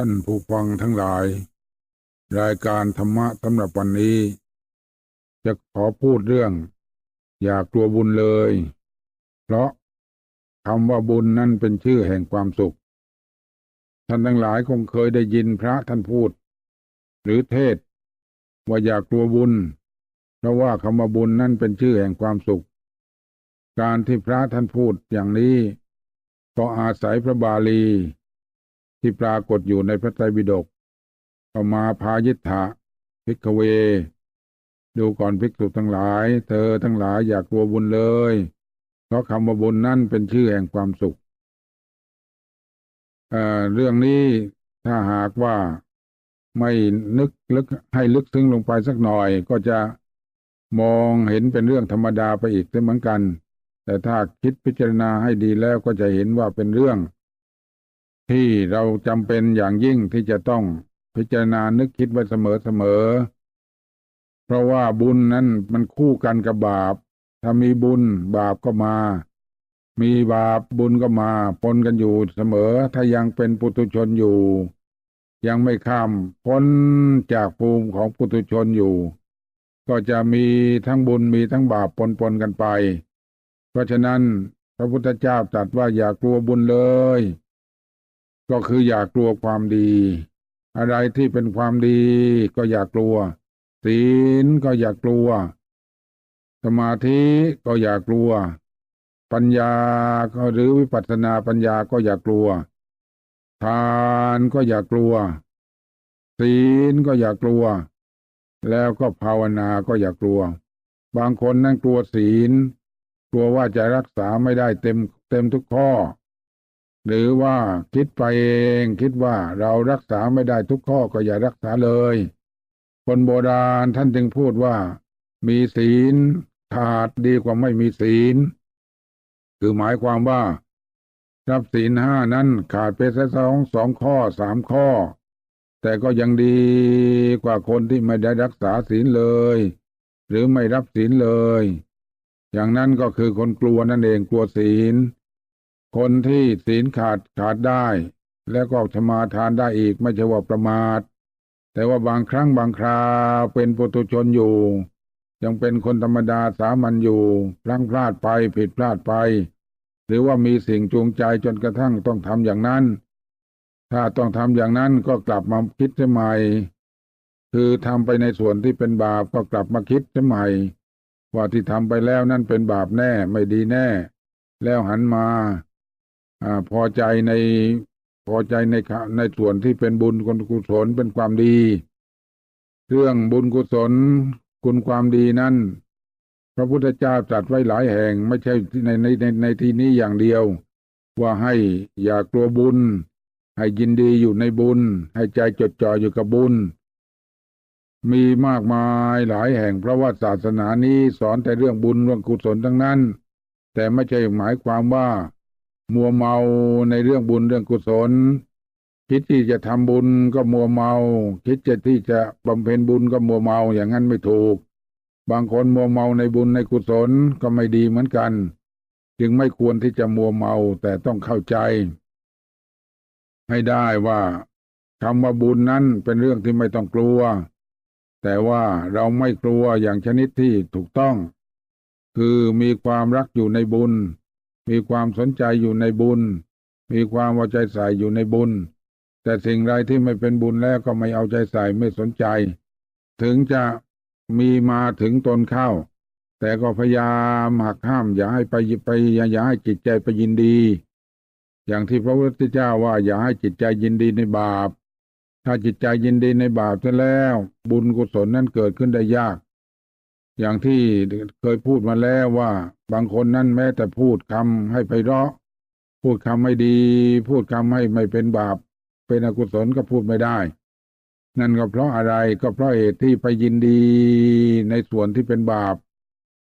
ท่านผู้ฟังทั้งหลาย รายการธรรมะสำหรับวันนี้ จะขอพูดเรื่อง อย่ากลัวบุญเลย เพราะคำว่าบุญนั่นเป็นชื่อแห่งความสุข ท่านทั้งหลายคงเคยได้ยินพระท่านพูด หรือเทศ ว่าอย่ากลัวบุญ เพราะว่าคำว่าบุญนั่นเป็นชื่อแห่งความสุข การที่พระท่านพูดอย่างนี้ก็อาศัยพระบาลี ที่ปรากฏอยู่ในพระไตรปิฎกก็มาพายิทธะพิกเว ดูก่อนภิกษุทั้งหลาย เธอทั้งหลายอย่ากลัวบุญเลย เพราะคำว่าบุญนั่นเป็นชื่อแห่งความสุขเเรื่องนี้ถ้าหากว่าไม่นึกลึกให้ลึกซึ้งลงไปสักหน่อยก็จะมองเห็นเป็นเรื่องธรรมดาไปอีกเหมือนกัน แต่ถ้าคิดพิจารณาให้ดีแล้วก็จะเห็นว่าเป็นเรื่อง ที่เราจำเป็นอย่างยิ่งที่จะต้องพิจารณานึกคิดไว้เสมอเสมอ เพราะว่าบุญนั้นมันคู่กันกับบาป ถ้ามีบุญบาปก็มา มีบาปบุญก็มาปนกันอยู่เสมอ ถ้ายังเป็นปุถุชนอยู่ ยังไม่ข้ามพ้นจากภูมิของปุถุชนอยู่ ก็จะมีทั้งบุญมีทั้งบาปปนปนกันไป เพราะฉะนั้นพระพุทธเจ้าตรัสว่าอย่ากลัวบุญเลย ก็คืออย่ากลัวความดี อะไรที่เป็นความดีก็อย่ากลัว ศีลก็อย่ากลัว สมาธิก็อย่ากลัว ปัญญาก็หรือวิปัสสนาปัญญาก็อย่ากลัว ทานก็อย่ากลัว ศีลก็อย่ากลัว แล้วก็ภาวนาก็อย่ากลัว บางคนนั่นกลัวศีล กลัวว่าจะรักษาไม่ได้เต็มเต็มทุกข้อ หรือว่าคิดไปเองคิดว่าเรารักษาไม่ได้ทุกข้อก็อย่ารักษาเลย คนโบราณท่านจึงพูดว่า มีศีลขาดดีกว่าไม่มีศีล คือหมายความว่ารับศีลห้านั้นขาดไปสักสองสองข้อสามข้อ แต่ก็ยังดีกว่าคนที่ไม่ได้รักษาศีลเลย หรือไม่รับศีลเลย อย่างนั้นก็คือคนกลัวนั่นเองกลัวศีล คนที่ศีลขาดขาดได้ แล้วก็สมาทานได้อีกไม่ใช่ว่าประมาท แต่ว่าบางครั้งบางคราเป็นปุถุชนอยู่ ยังเป็นคนธรรมดาสามัญอยู่พลั้งพลาดไปผิดพลาดไป หรือว่ามีสิ่งจูงใจจนกระทั่งต้องทำอย่างนั้น ถ้าต้องทำอย่างนั้นก็กลับมาคิดใหม่ คือทำไปในส่วนที่เป็นบาปก็กลับมาคิดใหม่ว่าที่ทำไปแล้วนั่นเป็นบาปแน่ไม่ดีแน่ แล้วหันมา อพอใจในพอใจในในส่วนที่เป็นบุญกุศลเป็นความดี เรื่องบุญกุศลคุณความดีนั้นพระพุทธเจ้าตรัสไว้หลายแห่งไม่ใช่ในในในในที่นี้อย่างเดียว ว่าให้อย่ากลัวบุญ ให้ยินดีอยู่ในบุญ ให้ใจจดจ่ออยู่กับบุญ มีมากมายหลายแห่งเพราะว่าศาสนานี้สอนแต่เรื่องบุญเรื่องกุศลทั้งนั้น แต่ไม่ใช่หมายความว่า มัวเมาในเรื่องบุญเรื่องกุศล คิดที่จะทำบุญก็มัวเมา คิดจะที่จะบำเพ็ญบุญก็มัวเมาอย่างนั้นไม่ถูก บางคนมัวเมาในบุญในกุศลก็ไม่ดีเหมือนกัน จึงไม่ควรที่จะมัวเมาแต่ต้องเข้าใจ ให้ได้ว่าคำว่าบุญนั้นเป็นเรื่องที่ไม่ต้องกลัว แต่ว่าเราไม่กลัวอย่างชนิดที่ถูกต้อง คือมีความรักอยู่ในบุญ มีความสนใจอยู่ในบุญ มีความเอาใจใส่อยู่ในบุญ แต่สิ่งใดที่ไม่เป็นบุญแล้วก็ไม่เอาใจใส่ไม่สนใจ ถึงจะมีมาถึงตนเข้า แต่ก็พยายามหักห้าม อย่าให้ไปไปอย่าให้จิตใจไปยินดี อย่างที่พระพุทธเจ้าว่า อย่าให้จิตใจยินดีในบาป ถ้าจิตใจยินดีในบาปจะแล้ว บุญกุศลนั้นเกิดขึ้นได้ยาก อย่างที่เคยพูดมาแล้วว่า บางคนนั้นแม้แต่พูดคำให้ไปเราะ พูดคำไม่ดี พูดคำให้ไม่เป็นบาป เป็นอกุศลก็พูดไม่ได้ นั่นก็เพราะอะไรก็เพราะเหตุที่ไปยินดีในส่วนที่เป็นบาป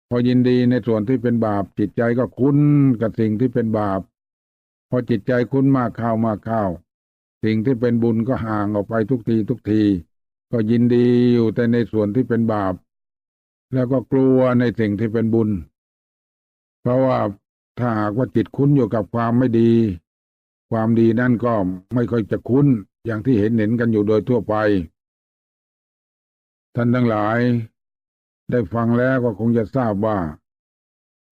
พอยินดีในส่วนที่เป็นบาป จิตใจก็คุ้นกับสิ่งที่เป็นบาป พอจิตใจคุ้นมากเข้ามากเข้าสิ่งที่เป็นบุญก็ห่างออกไปทุกทีทุกที ก็ยินดีอยู่แต่ในส่วนที่เป็นบาป แล้วก็กลัวในสิ่งที่เป็นบุญ เพราะว่าถ้าหากว่าจิตคุ้นอยู่กับความไม่ดี ความดีนั่นก็ไม่ค่อยจะคุ้นอย่างที่เห็นเห็นกันอยู่โดยทั่วไป ท่านทั้งหลาย ได้ฟังแล้วก็คงจะทราบว่า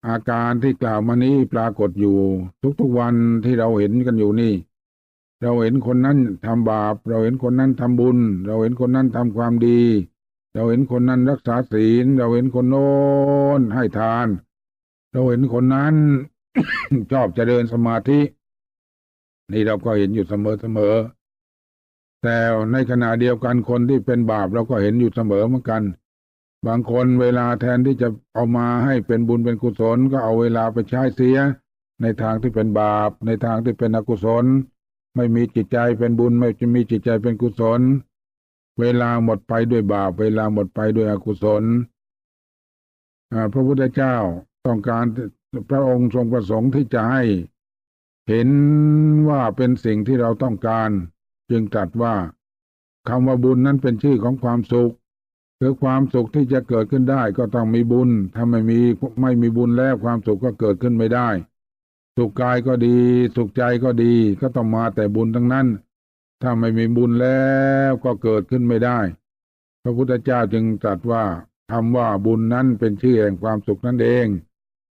อาการที่กล่าวมานี้ปรากฏอยู่ ทุกๆวันที่เราเห็นกันอยู่นี่ เราเห็นคนนั้นทำบาป เราเห็นคนนั้นทำบุญ เราเห็นคนนั้นทำความดี เราเห็นคนนั้นรักษาศีล เราเห็นคนโน้นให้ทาน เราเห็นคนนั้น ชอบจะเจริญสมาธิ นี่เราก็เห็นอยู่เสมอเสมอ แต่ในขณะเดียวกันคนที่เป็นบาปเราก็เห็นอยู่เสมอเหมือนกัน บางคนเวลาแทนที่จะเอามาให้เป็นบุญเป็นกุศล ก็เอาเวลาไปใช้เสีย ในทางที่เป็นบาป ในทางที่เป็นอกุศล ไม่มีจิตใจเป็นบุญไม่จะมีจิตใจเป็นกุศล เวลาหมดไปด้วยบาป เวลาหมดไปด้วยอกุศลพระพุทธเจ้าต้องการพระองค์ทรงประสงค์ที่จะให้เห็นว่าเป็นสิ่งที่เราต้องการ จึงตรัสว่าคำว่าบุญนั้นเป็นชื่อของความสุขคือความสุขที่จะเกิดขึ้นได้ก็ต้องมีบุญ ถ้าไม่มีไม่มีบุญแล้วความสุขก็เกิดขึ้นไม่ได้ สุขกายก็ดี สุขใจก็ดีก็ต้องมาแต่บุญทั้งนั้น ถ้าไม่มีบุญแล้วก็เกิดขึ้นไม่ได้ พระพุทธเจ้าจึงตรัสว่าคำว่าบุญนั้นเป็นชื่อแห่งความสุขนั่นเอง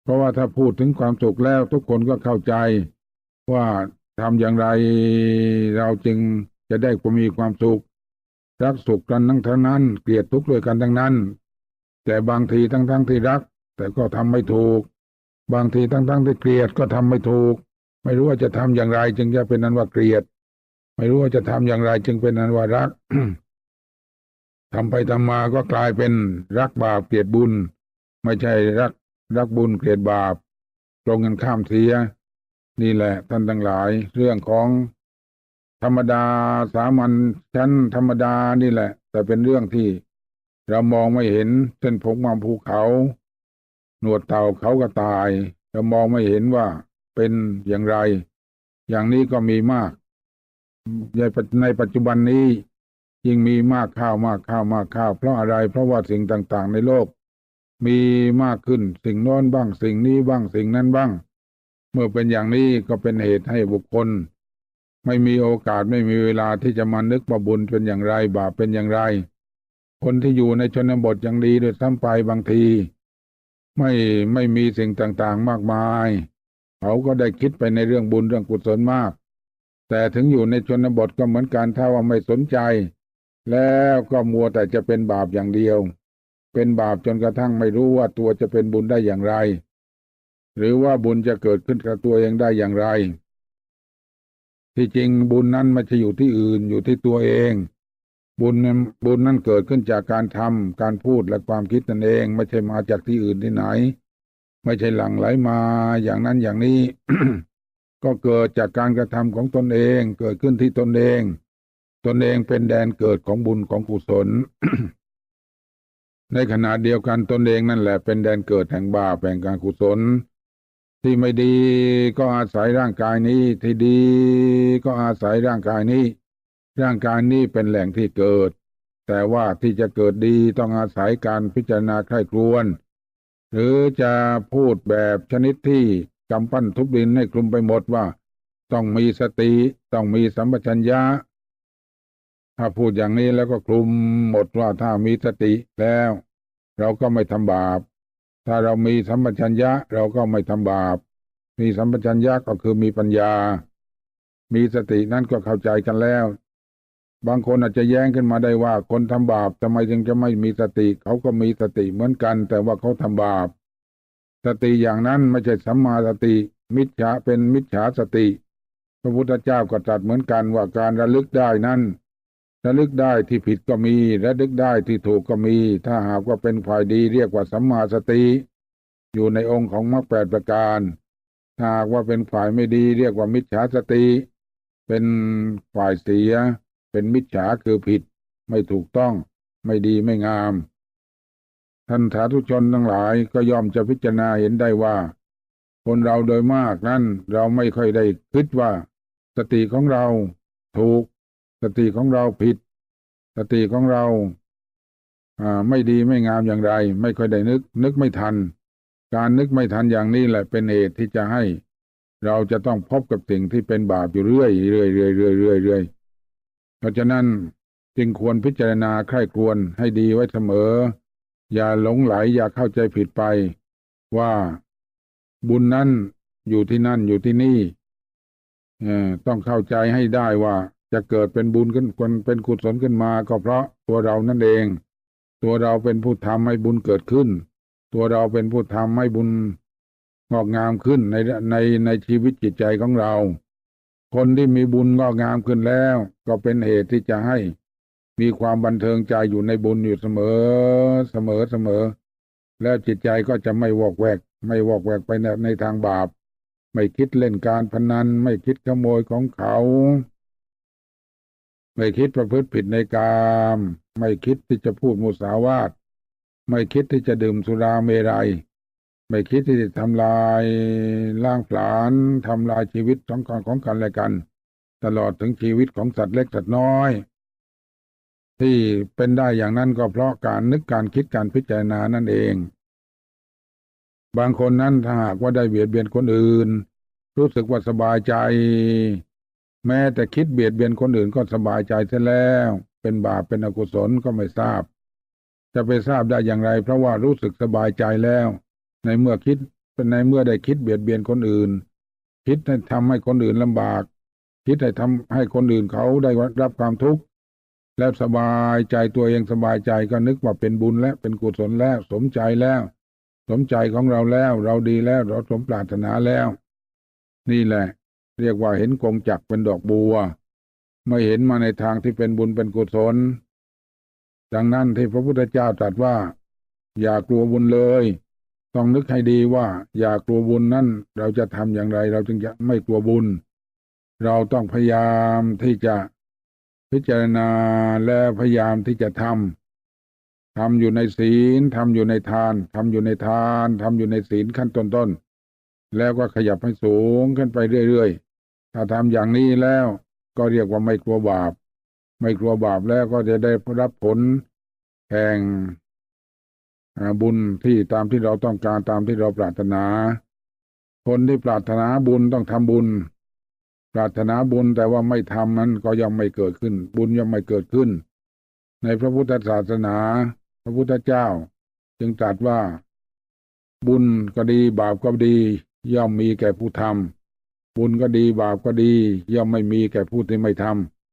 เพราะว่าถ้าพูดถึงความสุขแล้วทุกคนก็เข้าใจ ว่าทำอย่างไรเราจึงจะได้มีความสุข รักสุขกันทั้งทั้งนั้น เกลียดทุกข์ด้วยกันทั้งนั้น แต่บางทีทั้งทั้งที่รัก แต่ก็ทำไม่ถูก บางทีทั้งทั้งที่เกลียดก็ทำไม่ถูก ไม่รู้ว่าจะทำอย่างไรจึงจะเป็นนั้นว่าเกลียด ไม่รู้ว่าจะทำอย่างไร จึงเป็นนันว่ารักทำไปทำมาก็กลายเป็นรักบาปเกลียดบุญ ไม่ใช่รักรักบุญเกลียดบาปตรงกันข้ามเสีย นี่แหละท่านทั้งหลาย เรื่องของธรรมดาสามัญชั้นธรรมดานี่แหละ แต่เป็นเรื่องที่เรามองไม่เห็นเส้นผมมาภูเขา หนวดเต่าเขาก็ตาย เรามองไม่เห็นว่าเป็นอย่างไร อย่างนี้ก็มีมาก ในปัจจุบันนี้ยิ่งมีมากข้าวมากข้าวมากข้าว เพราะอะไร เพราะว่าสิ่งต่างๆ ในโลก มีมากขึ้นสิ่งโน้นบ้างสิ่งนี้บ้างสิ่งนั้นบ้าง เมื่อเป็นอย่างนี้ก็เป็นเหตุให้บุคคล ไม่มีโอกาสไม่มีเวลาที่จะมานึกว่าบุญเป็นอย่างไร บาปเป็นอย่างไร คนที่อยู่ในชนบทยังดีโดยซ้ำไปบางที ไม่ไม่มีสิ่งต่างๆมากมาย เขาก็ได้คิดไปในเรื่องบุญเรื่องกุศลมาก แต่ถึงอยู่ในชนบทก็เหมือนกันถ้าว่าไม่สนใจ แล้วก็มัวแต่จะเป็นบาปอย่างเดียว เป็นบาปจนกระทั่งไม่รู้ว่าตัวจะเป็นบุญได้อย่างไร หรือว่าบุญจะเกิดขึ้นกับตัวเองได้อย่างไร ที่จริงบุญนั้นไม่ใช่อยู่ที่อื่นอยู่ที่ตัวเอง บุญนั้นบุญนั้นเกิดขึ้นจากการทำการพูดและความคิดนั่นเอง ไม่ใช่มาจากที่อื่นที่ไหน ไม่ใช่หลั่งไหลมาอย่างนั้นอย่างนี้ ก็เกิดจากการกระทำของตนเองเกิดขึ้นที่ตนเอง ตนเองเป็นแดนเกิดของบุญของกุศล ในขณะเดียวกันตนเองนั่นแหละเป็นแดนเกิดแห่งบาปแห่งการกุศล ที่ไม่ดีก็อาศัยร่างกายนี้ที่ดีก็อาศัยร่างกายนี้ ร่างกายนี้เป็นแหล่งที่เกิด แต่ว่าที่จะเกิดดีต้องอาศัยการพิจารณาใคร่ครวญหรือจะพูดแบบชนิดที่ กำปั้นทุบดินให้คลุมไปหมดว่า ต้องมีสติต้องมีสัมปชัญญะ ถ้าพูดอย่างนี้แล้วก็คลุมหมดว่าถ้ามีสติแล้ว เราก็ไม่ทำบาป ถ้าเรามีสัมปชัญญะเราก็ไม่ทำบาป มีสัมปชัญญะก็คือมีปัญญา มีสตินั่นก็เข้าใจกันแล้ว บางคนอาจจะแย้งขึ้นมาได้ว่า คนทำบาปทำไมจึงจะไม่มีสติ เขาก็มีสติเหมือนกัน แต่ว่าเขาทำบาป สติอย่างนั้นไม่ใช่สัมมาสติ มิจฉาเป็นมิจฉาสติ พระพุทธเจ้าก็ตรัสเหมือนกันว่าการระลึกได้นั้นระลึกได้ที่ผิดก็มีระลึกได้ที่ถูกก็มี ถ้าหากว่าเป็นฝ่ายดีเรียกว่าสัมมาสติ อยู่ในองค์ของมรรคแปดประการถ้าหากว่าเป็นฝ่ายไม่ดีเรียกว่ามิจฉาสติ เป็นฝ่ายเสีย เป็นมิจฉาคือผิด ไม่ถูกต้อง ไม่ดีไม่งาม ท่านสาธุชนทั้งหลายก็ยอมจะพิจารณาเห็นได้ว่า คนเราโดยมากนั้นเราไม่ค่อยได้คิดว่า สติของเราถูก สติของเราผิด สติของเราไม่ดีไม่งามอย่างไร ไม่ค่อยได้นึก นึกไม่ทัน การนึกไม่ทันอย่างนี้แหละเป็นเหตุที่จะให้ เราจะต้องพบกับสิ่งที่เป็นบาปอยู่เรื่อยเรื่อยเรื่อยเรื่อยเรื่อยเรื่อยเพราะฉะนั้นจึงควรพิจารณาใคร่ควญให้ดีไว้เสมอ อย่าหลงไหลอย่าเข้าใจผิดไป ว่าบุญนั้นอยู่ที่นั่นอยู่ที่นี่เออต้องเข้าใจให้ได้ว่าจะเกิดเป็นบุญขึ้นเป็นกุศลขึ้นมา ก็เพราะตัวเรานั่นเอง ตัวเราเป็นผู้ทำให้บุญเกิดขึ้น ตัวเราเป็นผู้ทำให้บุญงอกงามขึ้นในในในชีวิตจิตใจของเรา คนที่มีบุญงอกงามขึ้นแล้ว ก็เป็นเหตุที่จะให้ มีความบันเทิงใจอยู่ในบุญอยู่เสมอ เสมอเสมอ แล้วจิตใจก็จะไม่วอกแวก ไม่วอกแวกไปในในทางบาป ไม่คิดเล่นการพนัน ไม่คิดขโมยของเขา ไม่คิดประพฤติผิดในกามไม่คิดที่จะพูดมุสาวาทไม่คิดที่จะดื่มสุราเมรัย ไม่คิดที่จะทำลายล่างผลาญทำลายชีวิตของกันของกันและกัน ตลอดถึงชีวิตของสัตว์เล็กสัตว์น้อย ที่เป็นได้อย่างนั้นก็เพราะการนึกการคิดการพิจารณานั่นเอง บางคนนั้นถ้าหากว่าได้เบียดเบียนคนอื่น รู้สึกว่าสบายใจ แม้แต่คิดเบียดเบียนคนอื่นก็สบายใจเสียแล้ว เป็นบาปเป็นอกุศลก็ไม่ทราบ จะไปทราบได้อย่างไร เพราะว่ารู้สึกสบายใจแล้ว ในเมื่อคิดเป็นในเมื่อได้คิดเบียดเบียนคนอื่น คิดให้ทำให้คนอื่นลำบาก คิดให้ทำให้คนอื่นเขาได้รับความทุกข์ แล้วสบายใจตัวเองสบายใจก็นึกว่าเป็นบุญและเป็นกุศลแล้ว สมใจแล้ว สมใจของเราแล้ว เราดีแล้วเราสมปรารถนาแล้ว นี่แหละ เรียกว่าเห็นกงจักเป็นดอกบัวไม่เห็นมาในทางที่เป็นบุญเป็นกุศล ดังนั้นที่พระพุทธเจ้าตรัสว่า อย่ากลัวบุญเลย ต้องนึกให้ดีว่า อย่ากลัวบุญนั่นเราจะทำอย่างไร เราจึงจะไม่กลัวบุญ เราต้องพยายามที่จะ พิจารณาและพยายามที่จะทำทำอยู่ในศีลทำอยู่ในทานทำอยู่ในทานทำอยู่ในศีลขั้นต้นๆแล้วก็ขยับให้สูงขึ้นไปเรื่อยๆถ้าทำอย่างนี้แล้วก็เรียกว่าไม่กลัวบาป ไม่กลัวบาปแล้วก็จะได้รับผลแห่งบุญที่ตามที่เราต้องการตามที่เราปรารถนา คนที่ปรารถนาบุญต้องทำบุญ ปรารถนาบุญแต่ว่าไม่ทำนั้นก็ยังไม่เกิดขึ้น บุญยังไม่เกิดขึ้น ในพระพุทธศาสนา พระพุทธเจ้า จึงตรัสว่า บุญก็ดีบาปก็ดี ย่อมมีแก่ผู้ทำบุญก็ดีบาปก็ดี ย่อมไม่มีแก่ผู้ที่ไม่ท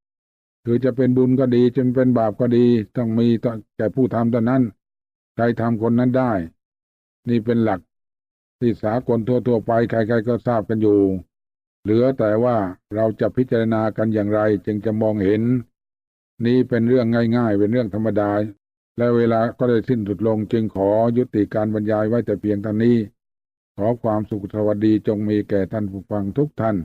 ำคือจะเป็นบุญก็ดีจนเป็นบาปก็ดี ต้องมีต่อแก่ผู้ทำเท่านั้น ใครทำคนนั้นได้ นี่เป็นหลักที่สากลทั่วๆไป ใครๆก็ทราบกันอยู่ เหลือแต่ว่าเราจะพิจารณากันอย่างไรจึงจะมองเห็น นี่เป็นเรื่องง่าย ๆ เป็นเรื่องธรรมดา และเวลาก็ได้สิ้นสุดลงจึงขอยุติการบรรยายไว้แต่เพียงเท่านี้ ขอความสุขสวัสดีจงมีแก่ท่านผู้ฟังทุกท่าน